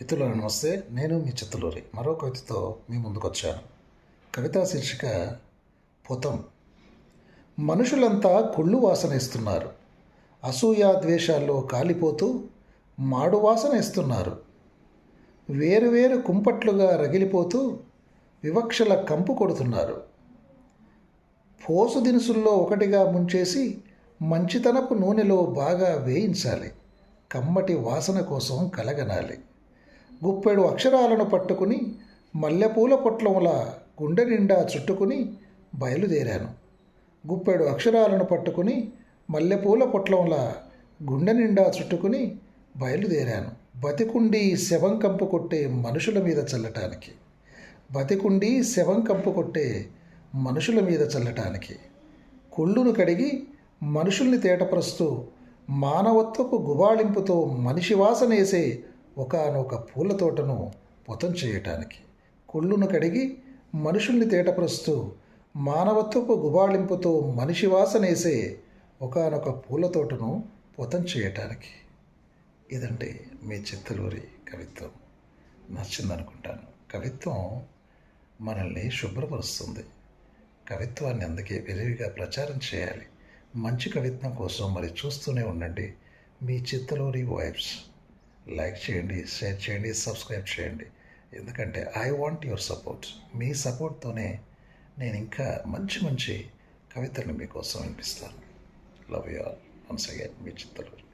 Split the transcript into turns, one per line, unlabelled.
మిత్రుల నమస్తే. నేను మీ చిత్తలూరి. మరో కవితతో మీ ముందుకు వచ్చాను కవితా శీర్షిక పుతం మనుషులంతా కుళ్ళు వాసన ఇస్తున్నారు. అసూయ ద్వేషాల్లో కాలిపోతూ మాడు వాసన ఇస్తున్నారు. వేరువేరు కుంపట్లుగా రగిలిపోతూ వివక్షల కంపు కొడుతున్నారు. పోసు దినుసుల్లో ఒకటిగా ముంచేసి మంచితనపు నూనెలో బాగా వేయించాలి. కమ్మటి వాసన కోసం కలగనాలి. గుప్పెడు అక్షరాలను పట్టుకుని మల్లెపూల పొట్లంలా గుండె నిండా చుట్టుకుని బయలుదేరాను. గుప్పెడు అక్షరాలను పట్టుకుని మల్లెపూల పొట్లంలా గుండె నిండా చుట్టుకుని బయలుదేరాను. బతికుండి శవం కంపు కొట్టే మనుషుల మీద చల్లటానికి. బతికుండి శవం కంపు కొట్టే మనుషుల మీద చల్లటానికి. కుళ్ళును కడిగి మనుషుల్ని తేటపరుస్తూ మానవత్వపు గుబాళింపుతో మనిషి వాసనేసే ఒకనొక పూల తోటను పొతం చేయటానికి. కుళ్ళును కడిగి మనుషుల్ని తేటపరుస్తూ మానవత్వపు గుబాళింపుతో మనిషి వాసనేసే ఒకనొక పూల తోటను పొతం చేయటానికి. ఇదండి మీ చిత్తలూరి కవిత్వం. నచ్చిందనుకుంటాను. కవిత్వం మనల్ని శుభ్రపరుస్తుంది. కవిత్వాన్ని అందుకే విరివిగా ప్రచారం చేయాలి. మంచి కవిత్వం కోసం మరి చూస్తూనే ఉండండి మీ చిత్తలూరి వైబ్స్. లైక్ చేయండి షేర్ చేయండి సబ్స్క్రైబ్ చేయండి. ఎందుకంటే ఐ వాంట్ యువర్ సపోర్ట్. మీ సపోర్ట్తోనే నేను ఇంకా మంచి మంచి కవితలను మీకోసం వినిపిస్తాను. Love you all once again me చిత్తలు